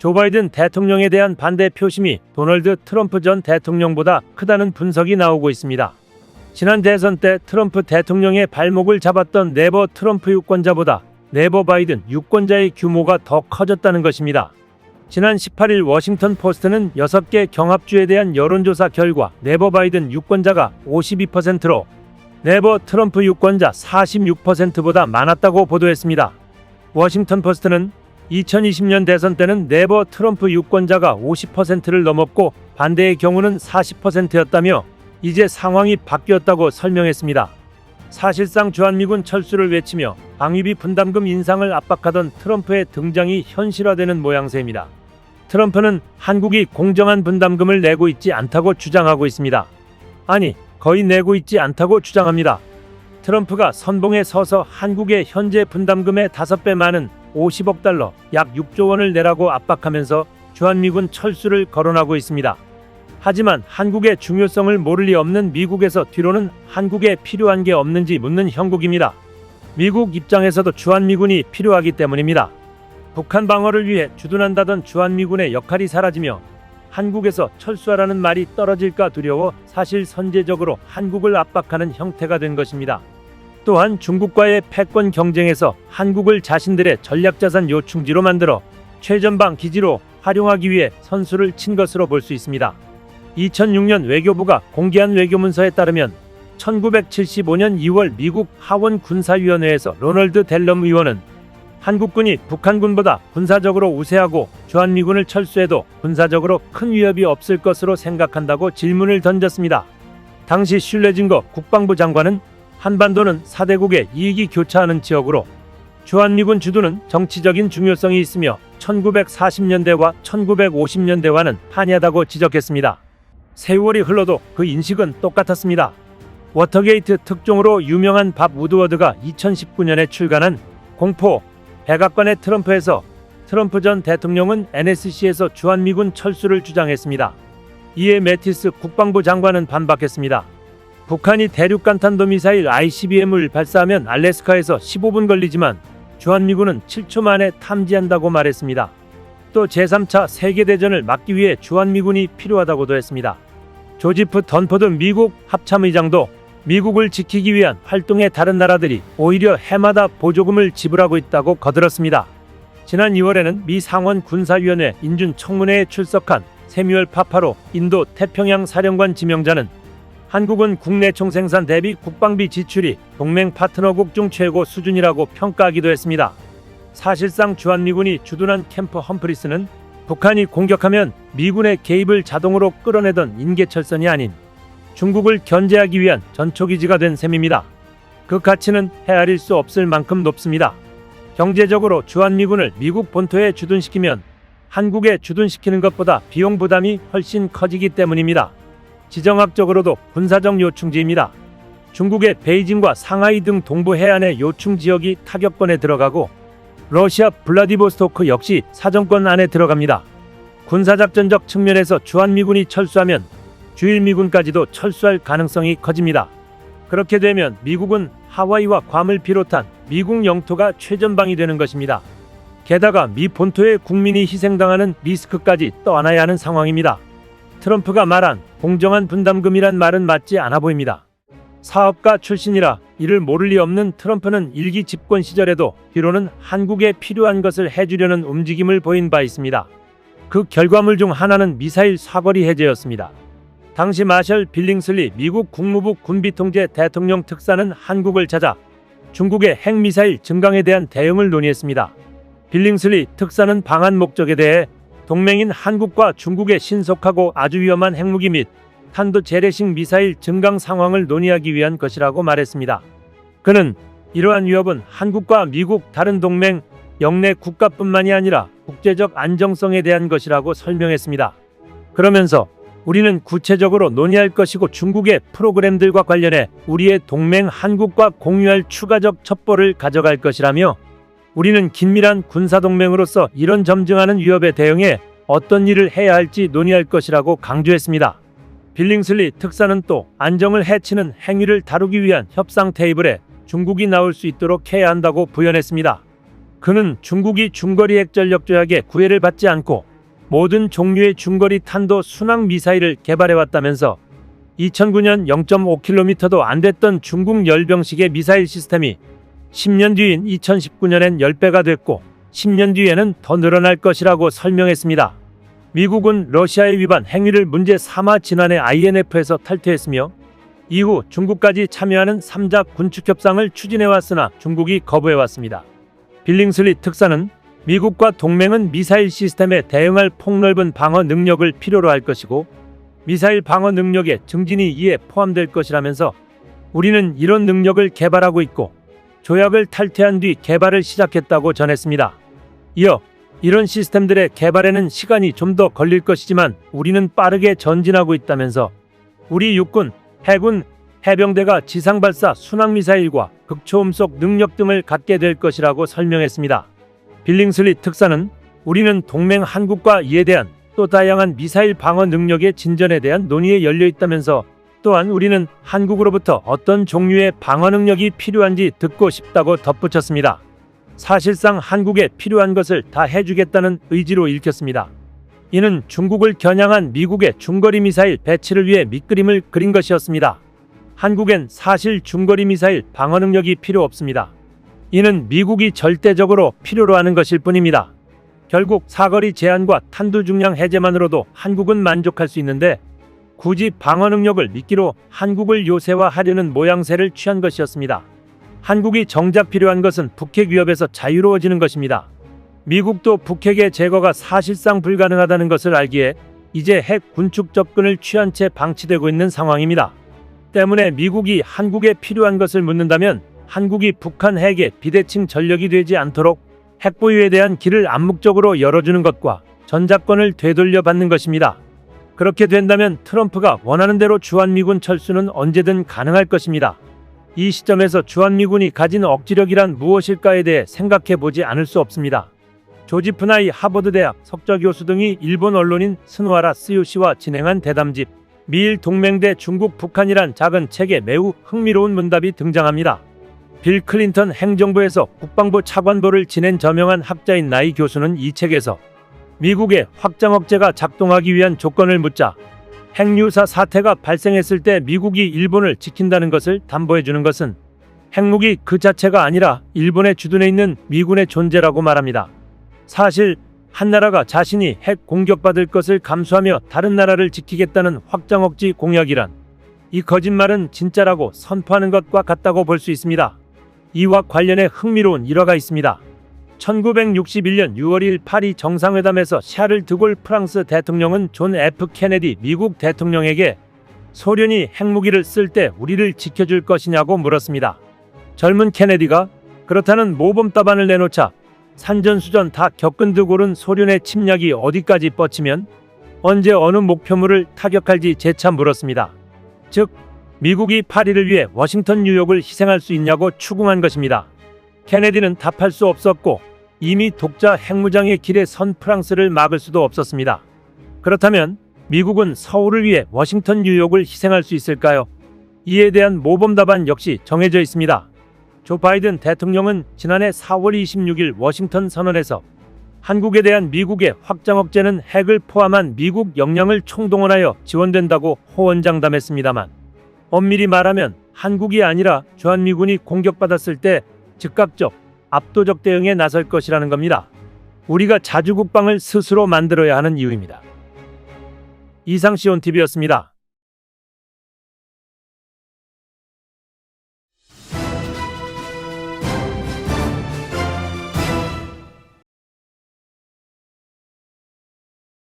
조 바이든 대통령에 대한 반대 표심이 도널드 트럼프 전 대통령보다 크다는 분석이 나오고 있습니다. 지난 대선 때 트럼프 대통령의 발목을 잡았던 네버 트럼프 유권자보다 네버 바이든 유권자의 규모가 더 커졌다는 것입니다. 지난 18일 워싱턴 포스트는 6개 경합주에 대한 여론조사 결과 네버 바이든 유권자가 52%로 네버 트럼프 유권자 46%보다 많았다고 보도했습니다. 워싱턴 포스트는 2020년 대선 때는 네버 트럼프 유권자가 50%를 넘었고 반대의 경우는 40%였다며 이제 상황이 바뀌었다고 설명했습니다. 사실상 주한미군 철수를 외치며 방위비 분담금 인상을 압박하던 트럼프의 등장이 현실화되는 모양새입니다. 트럼프는 한국이 공정한 분담금을 내고 있지 않다고 주장하고 있습니다. 아니, 거의 내고 있지 않다고 주장합니다. 트럼프가 선봉에 서서 한국의 현재 분담금의 5배 많은 50억 달러, 약 6조 원을 내라고 압박하면서 주한미군 철수를 거론하고 있습니다. 하지만 한국의 중요성을 모를 리 없는 미국에서 뒤로는 한국에 필요한 게 없는지 묻는 형국입니다. 미국 입장에서도 주한미군이 필요하기 때문입니다. 북한 방어를 위해 주둔한다던 주한미군의 역할이 사라지며 한국에서 철수하라는 말이 떨어질까 두려워 사실 선제적으로 한국을 압박하는 형태가 된 것입니다. 또한 중국과의 패권 경쟁에서 한국을 자신들의 전략자산 요충지로 만들어 최전방 기지로 활용하기 위해 선수를 친 것으로 볼 수 있습니다. 2006년 외교부가 공개한 외교문서에 따르면 1975년 2월 미국 하원 군사위원회에서 로널드 델럼 의원은 한국군이 북한군보다 군사적으로 우세하고 주한미군을 철수해도 군사적으로 큰 위협이 없을 것으로 생각한다고 질문을 던졌습니다. 당시 슐레징거 국방부 장관은 한반도는 사대국의 이익이 교차하는 지역으로 주한미군 주둔은 정치적인 중요성이 있으며 1940년대와 1950년대와는 판이하다고 지적했습니다. 세월이 흘러도 그 인식은 똑같았습니다. 워터게이트 특종으로 유명한 밥 우드워드가 2019년에 출간한 공포 백악관의 트럼프에서 트럼프 전 대통령은 NSC에서 주한미군 철수를 주장했습니다. 이에 매티스 국방부 장관은 반박했습니다. 북한이 대륙 간탄도 미사일 ICBM을 발사하면 알래스카에서 15분 걸리지만 주한미군은 7초 만에 탐지한다고 말했습니다. 또 제3차 세계대전을 막기 위해 주한미군이 필요하다고도 했습니다. 조지프 던포드 미국 합참의장도 미국을 지키기 위한 활동에 다른 나라들이 오히려 해마다 보조금을 지불하고 있다고 거들었습니다. 지난 2월에는 미 상원 군사위원회 인준 청문회에 출석한 세뮤얼 파파로 인도 태평양 사령관 지명자는 한국은 국내 총생산 대비 국방비 지출이 동맹 파트너국 중 최고 수준이라고 평가하기도 했습니다. 사실상 주한미군이 주둔한 캠프 험프리스는 북한이 공격하면 미군의 개입을 자동으로 끌어내던 인계철선이 아닌 중국을 견제하기 위한 전초기지가 된 셈입니다. 그 가치는 헤아릴 수 없을 만큼 높습니다. 경제적으로 주한미군을 미국 본토에 주둔시키면 한국에 주둔시키는 것보다 비용 부담이 훨씬 커지기 때문입니다. 지정학적으로도 군사적 요충지입니다. 중국의 베이징과 상하이 등 동부 해안의 요충 지역이 타격권에 들어가고 러시아 블라디보스토크 역시 사정권 안에 들어갑니다. 군사작전적 측면에서 주한미군이 철수하면 주일미군까지도 철수할 가능성이 커집니다. 그렇게 되면 미국은 하와이와 괌을 비롯한 미국 영토가 최전방이 되는 것입니다. 게다가 미 본토의 국민이 희생당하는 리스크까지 떠안아야 하는 상황입니다. 트럼프가 말한 공정한 분담금이란 말은 맞지 않아 보입니다. 사업가 출신이라 이를 모를 리 없는 트럼프는 일기 집권 시절에도 뒤로는 한국에 필요한 것을 해주려는 움직임을 보인 바 있습니다. 그 결과물 중 하나는 미사일 사거리 해제였습니다. 당시 마셜 빌링슬리 미국 국무부 군비통제 대통령 특사는 한국을 찾아 중국의 핵미사일 증강에 대한 대응을 논의했습니다. 빌링슬리 특사는 방한 목적에 대해 동맹인 한국과 중국의 신속하고 아주 위험한 핵무기 및 탄도 재래식 미사일 증강 상황을 논의하기 위한 것이라고 말했습니다. 그는 이러한 위협은 한국과 미국 다른 동맹 영내 국가뿐만이 아니라 국제적 안정성에 대한 것이라고 설명했습니다. 그러면서 우리는 구체적으로 논의할 것이고 중국의 프로그램들과 관련해 우리의 동맹 한국과 공유할 추가적 첩보를 가져갈 것이라며 우리는 긴밀한 군사동맹으로서 이런 점증하는 위협에 대응해 어떤 일을 해야 할지 논의할 것이라고 강조했습니다. 빌링슬리 특사는 또 안정을 해치는 행위를 다루기 위한 협상 테이블에 중국이 나올 수 있도록 해야 한다고 부연했습니다. 그는 중국이 중거리 핵전력 조약의 구애를 받지 않고 모든 종류의 중거리 탄도 순항 미사일을 개발해 왔다면서 2009년 0.5km도 안 됐던 중국 열병식의 미사일 시스템이 10년 뒤인 2019년엔 10배가 됐고 10년 뒤에는 더 늘어날 것이라고 설명했습니다. 미국은 러시아의 위반 행위를 문제 삼아 지난해 INF에서 탈퇴했으며 이후 중국까지 참여하는 3자 군축 협상을 추진해왔으나 중국이 거부해왔습니다. 빌링슬리 특사는 미국과 동맹은 미사일 시스템에 대응할 폭넓은 방어 능력을 필요로 할 것이고 미사일 방어 능력의 증진이 이에 포함될 것이라면서 우리는 이런 능력을 개발하고 있고 조약을 탈퇴한 뒤 개발을 시작했다고 전했습니다. 이어 이런 시스템들의 개발에는 시간이 좀 더 걸릴 것이지만 우리는 빠르게 전진하고 있다면서 우리 육군, 해군, 해병대가 지상발사 순항미사일과 극초음속 능력 등을 갖게 될 것이라고 설명했습니다. 빌링슬리 특사는 우리는 동맹 한국과 이에 대한 또 다양한 미사일 방어 능력의 진전에 대한 논의에 열려 있다면서 또한 우리는 한국으로부터 어떤 종류의 방어 능력이 필요한지 듣고 싶다고 덧붙였습니다. 사실상 한국에 필요한 것을 다 해주겠다는 의지로 읽혔습니다. 이는 중국을 겨냥한 미국의 중거리 미사일 배치를 위해 밑그림을 그린 것이었습니다. 한국엔 사실 중거리 미사일 방어 능력이 필요 없습니다. 이는 미국이 절대적으로 필요로 하는 것일 뿐입니다. 결국 사거리 제한과 탄두 중량 해제만으로도 한국은 만족할 수 있는데 굳이 방어 능력을 미끼로 한국을 요새화하려는 모양새를 취한 것이었습니다. 한국이 정작 필요한 것은 북핵 위협에서 자유로워지는 것입니다. 미국도 북핵의 제거가 사실상 불가능하다는 것을 알기에 이제 핵 군축 접근을 취한 채 방치되고 있는 상황입니다. 때문에 미국이 한국에 필요한 것을 묻는다면 한국이 북한 핵의 비대칭 전력이 되지 않도록 핵 보유에 대한 길을 암묵적으로 열어주는 것과 전작권을 되돌려 받는 것입니다. 그렇게 된다면 트럼프가 원하는 대로 주한미군 철수는 언제든 가능할 것입니다. 이 시점에서 주한미군이 가진 억지력이란 무엇일까에 대해 생각해 보지 않을 수 없습니다. 조지프나이 하버드대학 석좌교수 등이 일본 언론인 스누아라 스요시와 진행한 대담집 미일 동맹대 중국 북한이란 작은 책에 매우 흥미로운 문답이 등장합니다. 빌 클린턴 행정부에서 국방부 차관보를 지낸 저명한 학자인 나이 교수는 이 책에서 미국의 확장 억제가 작동하기 위한 조건을 묻자 핵유사 사태가 발생했을 때 미국이 일본을 지킨다는 것을 담보해 주는 것은 핵무기 그 자체가 아니라 일본의 주둔해 있는 미군의 존재라고 말합니다. 사실 한 나라가 자신이 핵 공격받을 것을 감수하며 다른 나라를 지키겠다는 확장 억지 공약이란 이 거짓말은 진짜라고 선포하는 것과 같다고 볼 수 있습니다. 이와 관련해 흥미로운 일화가 있습니다. 1961년 6월 1일 파리 정상회담에서 샤를 드골 프랑스 대통령은 존 F 케네디 미국 대통령에게 소련이 핵무기를 쓸 때 우리를 지켜줄 것이냐고 물었습니다. 젊은 케네디가 그렇다는 모범 답안을 내놓자 산전수전 다 겪은 드골은 소련의 침략이 어디까지 뻗치면 언제 어느 목표물을 타격할지 재차 물었습니다. 즉 미국이 파리를 위해 워싱턴 뉴욕을 희생할 수 있냐고 추궁한 것입니다. 케네디는 답할 수 없었고 이미 독자 핵무장의 길에 선 프랑스를 막을 수도 없었습니다. 그렇다면 미국은 서울을 위해 워싱턴 뉴욕을 희생할 수 있을까요? 이에 대한 모범 답안 역시 정해져 있습니다. 조 바이든 대통령은 지난해 4월 26일 워싱턴 선언에서 한국에 대한 미국의 확장 억제는 핵을 포함한 미국 역량을 총동원하여 지원된다고 호언장담했습니다만 엄밀히 말하면 한국이 아니라 주한미군이 공격받았을 때 즉각적 압도적 대응에 나설 것이라는 겁니다. 우리가 자주 국방을 스스로 만들어야 하는 이유입니다. 이상 시온TV였습니다.